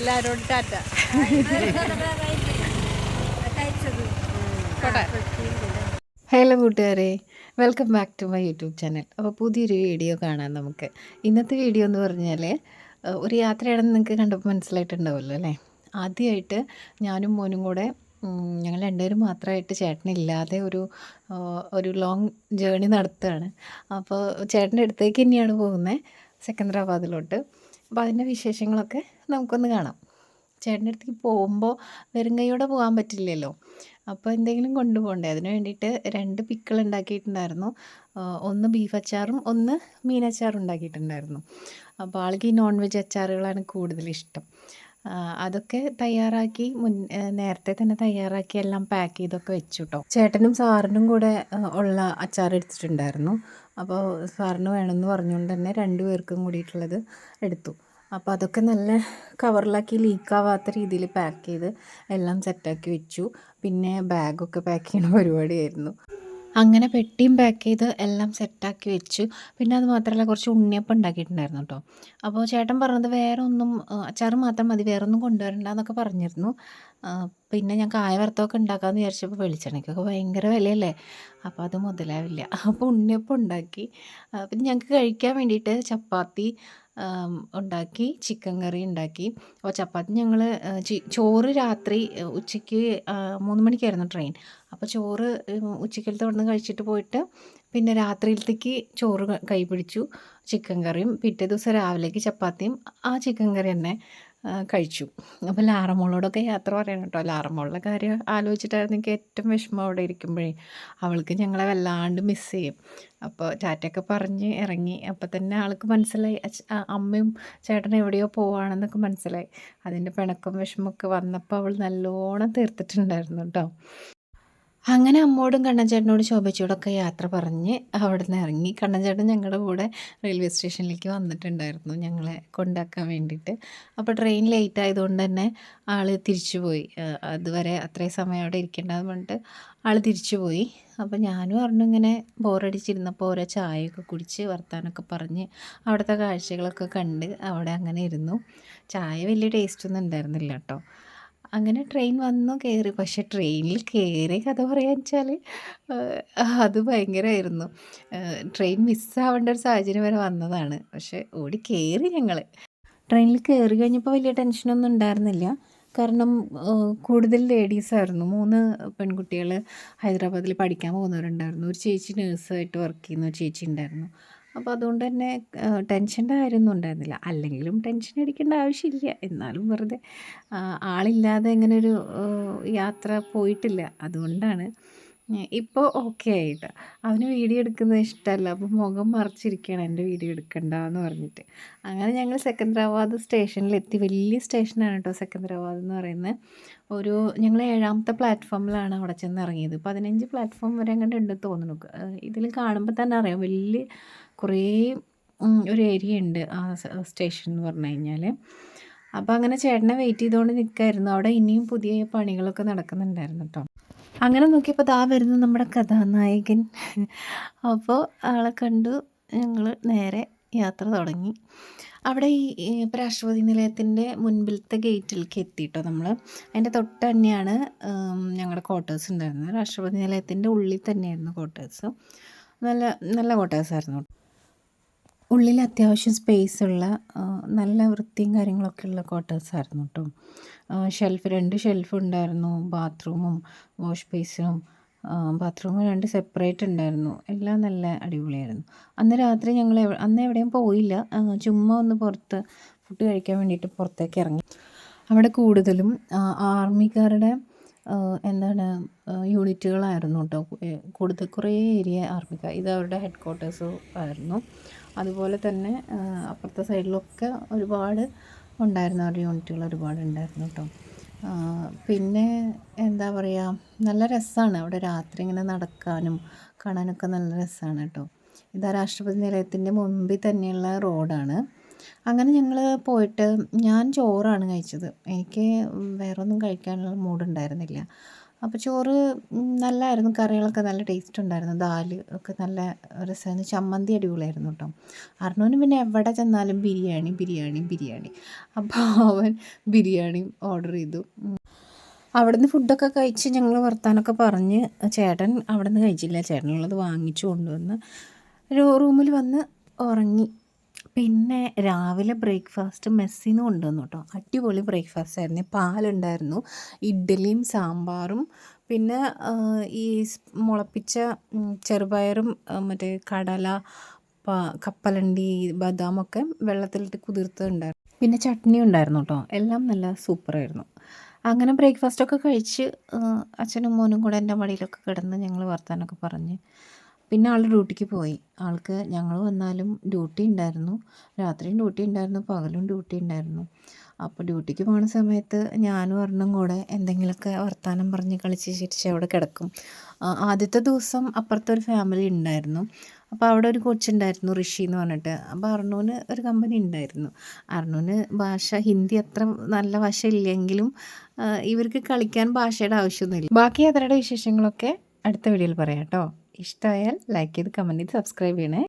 എല്ലാവരോടും ടാറ്റ. ഹലോ കൂട്ടുകാരെ welcome back to my YouTube channel. അപ്പോൾ പുതിയൊരു വീഡിയോ കാണാം നമുക്ക്. ഇന്നത്തെ വീഡിയോ എന്ന് പറഞ്ഞാൽ ഒരു യാത്രയാണെന്ന് നിങ്ങൾക്ക് കണ്ടപ്പോൾ മനസ്സിലായിട്ടുണ്ടാവുമല്ലോ അല്ലേ? ആദ്യമായിട്ട് ഞാനും മോനും കൂടെ ഞങ്ങൾ രണ്ടുപേരും മാത്രമായിട്ട് ചേട്ടനില്ലാതെ ഒരു ഒരു ലോങ് ജേണി നടത്തുകയാണ്. അപ്പോൾ ചേട്ടന്റെ അടുത്തേക്ക് തന്നെയാണ് പോകുന്നത് സെക്കന്ദരാബാദിലോട്ട് അപ്പോൾ അതിന്റെ വിശേഷങ്ങളൊക്കെ നമുക്കൊന്ന് കാണാം. ചേട്ടന്റെ അടുത്തേക്ക് പോകുമ്പോൾ വെറും കൈയോടെ പോകാൻ പറ്റില്ലല്ലോ. അപ്പോൾ എന്തെങ്കിലും കൊണ്ടുപോകണ്ടേ? അതിന് വേണ്ടിയിട്ട് രണ്ട് പിക്കിൾ ഉണ്ടാക്കിയിട്ടുണ്ടായിരുന്നു. ഒന്ന് ബീഫ് അച്ചാറും ഒന്ന് മീനച്ചാറും ഉണ്ടാക്കിയിട്ടുണ്ടായിരുന്നു. അപ്പോൾ ആൾക്ക് ഈ നോൺ വെജ് അച്ചാറുകളാണ് കൂടുതൽ ഇഷ്ടം. അതൊക്കെ തയ്യാറാക്കി മുൻ നേരത്തെ തന്നെ തയ്യാറാക്കി എല്ലാം പാക്ക് ചെയ്തൊക്കെ വെച്ചു കേട്ടോ ചേട്ടനും സാറിനും കൂടെ ഉള്ള അച്ചാർ എടുത്തിട്ടുണ്ടായിരുന്നു. അപ്പോൾ സാറിന് വേണമെന്ന് പറഞ്ഞുകൊണ്ട് തന്നെ രണ്ട് പേർക്കും കൂടിയിട്ടുള്ളത് എടുത്തു. അപ്പോൾ അതൊക്കെ നല്ല കവറിലാക്കി ലീക്കാവാത്ത രീതിയിൽ പാക്ക് ചെയ്ത് എല്ലാം സെറ്റാക്കി വെച്ചു. പിന്നെ ബാഗൊക്കെ പാക്ക് ചെയ്യണ പരിപാടിയായിരുന്നു. അങ്ങനെ പെട്ടിയും പാക്ക് ചെയ്ത് എല്ലാം സെറ്റാക്കി വെച്ചു. പിന്നെ അത് മാത്രമല്ല കുറച്ച് ഉണ്ണിയപ്പം ഉണ്ടാക്കിയിട്ടുണ്ടായിരുന്നു കേട്ടോ അപ്പോൾ ചേട്ടൻ പറഞ്ഞത് വേറെ ഒന്നും അച്ചാറ് മാത്രം മതി വേറെ ഒന്നും കൊണ്ടുവരണ്ട എന്നൊക്കെ പറഞ്ഞിരുന്നു. പിന്നെ ഞാൻ കായ വറുത്തൊക്കെ ഉണ്ടാക്കാമെന്ന് വിചാരിച്ചപ്പോൾ വെളിച്ചെണ്ണയ്ക്കൊക്കെ ഭയങ്കര വിലയല്ലേ? അപ്പോൾ അത് മുതലാവില്ല. അപ്പോൾ ഉണ്ണിയപ്പം ഉണ്ടാക്കി. പിന്നെ ഞങ്ങൾക്ക് കഴിക്കാൻ വേണ്ടിയിട്ട് ചപ്പാത്തി ഉണ്ടാക്കി ചിക്കൻ കറി ഉണ്ടാക്കി. അപ്പോൾ ചപ്പാത്തി ഞങ്ങൾ ചോറ് രാത്രി ഉച്ചയ്ക്ക് മൂന്ന് മണിക്കായിരുന്നു ട്രെയിൻ. അപ്പോൾ ചോറ് ഉച്ചക്കലത്തെ അവിടെ നിന്ന് കഴിച്ചിട്ട് പോയിട്ട് പിന്നെ രാത്രിയിലത്തേക്ക് ചോറ് കൈ പിടിച്ചു. ചിക്കൻ കറിയും പിറ്റേ ദിവസം രാവിലേക്ക് ചപ്പാത്തിയും ആ ചിക്കൻ കറി തന്നെ. കഴിച്ചു. അപ്പോൾ ലാറമോളോടൊക്കെ യാത്ര പറയണം കേട്ടോ. ലാറമോളുടെ കാര്യം ആലോചിച്ചിട്ടായിരുന്നു എനിക്ക് ഏറ്റവും വിഷമം അവിടെ ഇരിക്കുമ്പോഴേ. അവൾക്ക് ഞങ്ങളെ വല്ലാണ്ട് മിസ് ചെയ്യും. അപ്പോൾ ടാറ്റയൊക്കെ പറഞ്ഞ് ഇറങ്ങി. അപ്പോൾ തന്നെ ആൾക്ക് മനസ്സിലായി. അമ്മയും ചേട്ടനും എവിടെയോ പോവാണെന്നൊക്കെ മനസ്സിലായി. അതിന്റെ പിണക്കം വിഷമമൊക്കെ വന്നപ്പോൾ അവൾ നല്ലോണം തീർത്തിട്ടുണ്ടായിരുന്നു കേട്ടോ. അങ്ങനെ അമ്മോടും കണ്ണൻചേട്ടനോട് ശോഭിച്ചോടൊക്കെ യാത്ര പറഞ്ഞ് അവിടെ നിന്ന് ഇറങ്ങി. കണ്ണൻചേട്ടൻ ഞങ്ങളുടെ കൂടെ റെയിൽവേ സ്റ്റേഷനിലേക്ക് വന്നിട്ടുണ്ടായിരുന്നു ഞങ്ങളെ കൊണ്ടാക്കാൻ വേണ്ടിയിട്ട്. അപ്പോൾ ട്രെയിൻ ലേറ്റ് ആയതുകൊണ്ട് തന്നെ ആൾ തിരിച്ചു പോയി. അതുവരെ അത്രയും സമയം അവിടെ ഇരിക്കേണ്ടതെന്ന് പറഞ്ഞിട്ട് ആൾ തിരിച്ചു പോയി. അപ്പോൾ ഞാനും പറഞ്ഞു ഇങ്ങനെ ബോറടിച്ചിരുന്നപ്പോൾ ഓരോ ചായയൊക്കെ കുടിച്ച് വർത്താനമൊക്കെ പറഞ്ഞ് അവിടുത്തെ കാഴ്ചകളൊക്കെ കണ്ട് അവിടെ അങ്ങനെ ഇരുന്നു. ചായ വലിയ ടേസ്റ്റൊന്നും ഉണ്ടായിരുന്നില്ല കേട്ടോ. അങ്ങനെ ട്രെയിൻ വന്നു കയറി പക്ഷേ ട്രെയിനിൽ കയറി കഥ പറയാൻ വെച്ചാൽ അത് ഭയങ്കരമായിരുന്നു ട്രെയിൻ മിസ്സാവേണ്ട ഒരു സാഹചര്യം വരെ വന്നതാണ്. പക്ഷേ ഓടി കയറി ഞങ്ങൾ ട്രെയിനിൽ കയറി കഴിഞ്ഞപ്പോൾ വലിയ ടെൻഷനൊന്നും ഉണ്ടായിരുന്നില്ല. കാരണം കൂടുതൽ ലേഡീസായിരുന്നു മൂന്ന് പെൺകുട്ടികൾ ഹൈദരാബാദിൽ പഠിക്കാൻ പോകുന്നവരുണ്ടായിരുന്നു. ഒരു ചേച്ചി നേഴ്സായിട്ട് വർക്ക് ചെയ്യുന്ന ഒരു ചേച്ചി ഉണ്ടായിരുന്നു. അപ്പോൾ അതുകൊണ്ട് തന്നെ ടെൻഷന്റെ കാര്യമൊന്നും ഉണ്ടായിരുന്നില്ല. അല്ലെങ്കിലും ടെൻഷൻ അടിക്കേണ്ട ആവശ്യമില്ല. എന്നാലും വെറുതെ ആളില്ലാതെ ഇങ്ങനെ ഒരു യാത്ര പോയിട്ടില്ല. അതുകൊണ്ടാണ്. ഇപ്പോൾ ഓക്കെ ആയിട്ട്. അവന് വീഡിയോ എടുക്കുന്നത് ഇഷ്ടമല്ല. അപ്പോൾ മുഖം മറച്ചിരിക്കുകയാണ്. എന്റെ വീഡിയോ എടുക്കണ്ട എന്ന് പറഞ്ഞിട്ട്. അങ്ങനെ ഞങ്ങൾ സെക്കന്ദരാബാദ് സ്റ്റേഷനിലെത്തി വലിയ സ്റ്റേഷനാണ് കേട്ടോ സെക്കന്ദരാബാദ് എന്ന് പറയുന്നത്. ഒരു ഞങ്ങൾ ഏഴാമത്തെ പ്ലാറ്റ്ഫോമിലാണ് അവിടെ ചെന്ന് ഇറങ്ങിയത്. പതിനഞ്ച് പ്ലാറ്റ്ഫോം വരെ അങ്ങോട്ട് ഉണ്ട് തോന്നുന്നു. ഇതിൽ കാണുമ്പോൾ തന്നെ അറിയാം. വലിയ കുറേ ഒരു ഏരിയ ഉണ്ട് ആ സ്റ്റേഷൻ എന്ന് പറഞ്ഞു കഴിഞ്ഞാൽ അപ്പോൾ അങ്ങനെ ചേട്ടനെ വെയിറ്റ് ചെയ്തുകൊണ്ട് നിൽക്കായിരുന്നു അവിടെ ഇനിയും പുതിയ പണികളൊക്കെ നടക്കുന്നുണ്ടായിരുന്നു കേട്ടോ അങ്ങനെ നോക്കിയപ്പോൾ ദാ വരുന്നു നമ്മുടെ കഥാനായകൻ. അപ്പോൾ ആളെ കണ്ടു ഞങ്ങൾ നേരെ യാത്ര തുടങ്ങി. അവിടെ ഈ രാഷ്ട്രപതി നിലയത്തിന്റെ മുൻപിലത്തെ ഗേറ്റിലേക്ക് എത്തിയിട്ടോ നമ്മൾ അതിന്റെ തൊട്ട് തന്നെയാണ് ഞങ്ങളുടെ ക്വാർട്ടേഴ്സ് ഉണ്ടായിരുന്നത്. രാഷ്ട്രപതി നിലയത്തിന്റെ ഉള്ളിൽ തന്നെയായിരുന്നു ക്വാർട്ടേഴ്സ് നല്ല നല്ല ക്വാർട്ടേഴ്സായിരുന്നു ഉള്ളിൽ അത്യാവശ്യം സ്പേസ് ഉള്ള നല്ല വൃത്തിയും കാര്യങ്ങളൊക്കെ ഉള്ള ക്വാർട്ടേഴ്സായിരുന്നു കേട്ടോ ഷെൽഫ് രണ്ട് ഷെൽഫ് ഉണ്ടായിരുന്നു ബാത്റൂമും വാഷ് ബേസിനും ബാത്റൂം രണ്ട് സെപ്പറേറ്റ് ഉണ്ടായിരുന്നു. എല്ലാം നല്ല അടിപൊളിയായിരുന്നു. അന്ന് രാത്രി ഞങ്ങൾ അന്ന് എവിടെയും പോയില്ല. ചുമ്മാ ഒന്ന് പുറത്ത് ഫുഡ് കഴിക്കാൻ വേണ്ടിയിട്ട് പുറത്തേക്ക് ഇറങ്ങി. അവിടെ കൂടുതലും ആർമിക്കാരുടെ എന്താണ് യൂണിറ്റുകളായിരുന്നു കേട്ടോ. കൂടുതൽ കുറേ ഏരിയ ആർമിക്കാർ ഇത് അവരുടെ ഹെഡ് ക്വാർട്ടേഴ്സ് ആയിരുന്നു. അതുപോലെ തന്നെ അപ്പുറത്തെ സൈഡിലൊക്കെ ഒരുപാട് ഉണ്ടായിരുന്നു അവരുടെ യൂണിറ്റുകൾ ഒരുപാട് ഉണ്ടായിരുന്നു കേട്ടോ. പിന്നെ എന്താ പറയുക നല്ല രസമാണ് അവിടെ രാത്രി ഇങ്ങനെ നടക്കാനും കാണാനൊക്കെ നല്ല രസമാണ് കേട്ടോ. ഇതാ രാഷ്ട്രപതി നിലയത്തിന്റെ മുമ്പിൽ തന്നെയുള്ള റോഡാണ്. അങ്ങനെ ഞങ്ങൾ പോയിട്ട് ഞാൻ ചോറാണ് കഴിച്ചത്. എനിക്ക് വേറെ ഒന്നും കഴിക്കാനുള്ള മൂഡുണ്ടായിരുന്നില്ല. അപ്പോൾ ചോറ് നല്ലായിരുന്നു. കറികളൊക്കെ നല്ല ടേസ്റ്റ് ഉണ്ടായിരുന്നു ദാൽ ഒക്കെ നല്ല രസമായിരുന്നു. ചമ്മന്തി അടിപൊളിയായിരുന്നു കേട്ടോ അർണോന് പിന്നെ എവിടെ ചെന്നാലും ബിരിയാണി ബിരിയാണി ബിരിയാണി. അപ്പോൾ അവൻ ബിരിയാണി ഓർഡർ ചെയ്തു. അവിടുന്ന് ഫുഡൊക്കെ കഴിച്ച് ഞങ്ങൾ വർത്താനൊക്കെ പറഞ്ഞ് ചേട്ടൻ അവിടുന്ന് കഴിച്ചില്ല. ചേട്ടനുള്ളത് വാങ്ങിച്ചു കൊണ്ടുവന്ന് ഒരു റൂമിൽ വന്ന് ഉറങ്ങി. പിന്നെ രാവിലെ ബ്രേക്ക്ഫാസ്റ്റ് മെസ്സിൽ നിന്ന് കൊണ്ടുവന്നു കേട്ടോ അടിപൊളി ബ്രേക്ക്ഫാസ്റ്റ് ആയിരുന്നു. പാലുണ്ടായിരുന്നു ഇഡ്ഡലിയും സാമ്പാറും പിന്നെ ഈ മുളപ്പിച്ച ചെറുപയറും മറ്റേ കടല കപ്പലണ്ടി ബദാമൊക്കെ വെള്ളത്തിലിട്ട് കുതിർത്തുണ്ടായിരുന്നു പിന്നെ ചട്നി ഉണ്ടായിരുന്നു കേട്ടോ എല്ലാം നല്ല സൂപ്പറായിരുന്നു. അങ്ങനെ ബ്രേക്ക്ഫാസ്റ്റൊക്കെ കഴിച്ച് അച്ഛനും മോനും കൂടെ എന്റെ മടിയിലൊക്കെ കിടന്ന് ഞങ്ങൾ വർത്താനൊക്കെ പറഞ്ഞ് പിന്നെ ആൾ ഡ്യൂട്ടിക്ക് പോയി. ആൾക്ക് ഞങ്ങൾ വന്നാലും ഡ്യൂട്ടി ഉണ്ടായിരുന്നു രാത്രിയും ഡ്യൂട്ടി ഉണ്ടായിരുന്നു പകലും ഡ്യൂട്ടി ഉണ്ടായിരുന്നു അപ്പോൾ ഡ്യൂട്ടിക്ക് പോണ സമയത്ത് ഞാനും ഒരെണ്ണം കൂടെ എന്തെങ്കിലുമൊക്കെ വർത്തമാനം പറഞ്ഞ് കളിച്ച് ചിരിച്ച് അവിടെ കിടക്കും. ആദ്യത്തെ ദിവസം അപ്പുറത്തെ ഒരു ഫാമിലി ഉണ്ടായിരുന്നു അപ്പോൾ അവിടെ ഒരു കൊച്ചുണ്ടായിരുന്നു ഋഷി എന്ന് പറഞ്ഞിട്ട്. അപ്പോൾ അർണൂന് ഒരു കമ്പനി ഉണ്ടായിരുന്നു അർണൂന് ഭാഷ ഹിന്ദി അത്ര നല്ല ഭാഷ ഇല്ലെങ്കിലും ഇവർക്ക് കളിക്കാൻ ഭാഷയുടെ ആവശ്യമൊന്നുമില്ല ബാക്കി യാത്രയുടെ വിശേഷങ്ങളൊക്കെ അടുത്ത വീഡിയോയിൽ പറയാം കേട്ടോ. ഇഷ്ടമായാൽ ലൈക്ക് ചെയ്ത് കമന്റ് ചെയ്ത് സബ്സ്ക്രൈബ് ചെയ്യണേ.